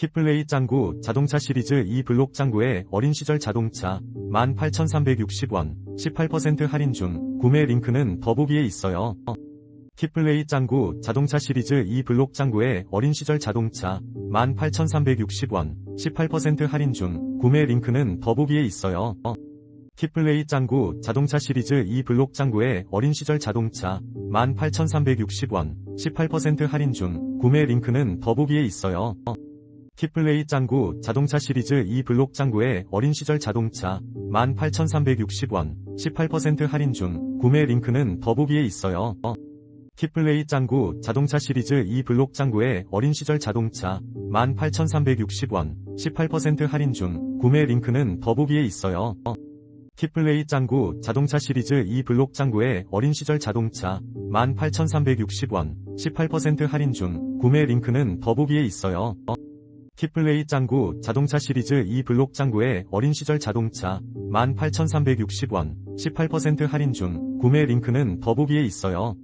키플레이 짱구 자동차 시리즈 2 블록 짱구의 어린 시절 자동차 18,360원 18% 할인 중 구매 링크는 더보기에 있어요. 키플레이 짱구 자동차 시리즈 2 블록 짱구의 어린 시절 자동차 18,360원 18% 할인 중 구매 링크는 더보기에 있어요. 키플레이 짱구 자동차 시리즈 2 블록 짱구의 어린 시절 자동차 18,360원 18% 할인 중 구매 링크는 더보기에 있어요. 키플레이 짱구 자동차 시리즈 2 블록 짱구의 어린 시절 자동차 18,360원 18% 할인 중 구매 링크는 더보기에 있어요. 키플레이 짱구 자동차 시리즈 2 블록 짱구의 어린 시절 자동차 18,360원 18% 할인 중 구매 링크는 더보기에 있어요. 키플레이 짱구 자동차 시리즈 2 블록 짱구의 어린 시절 자동차 18,360원 18% 할인 중 구매 링크는 더보기에 있어요. 키플레이 짱구 자동차 시리즈 2 블록 짱구의 어린 시절 자동차 18,360원 18% 할인 중 구매 링크는 더보기에 있어요.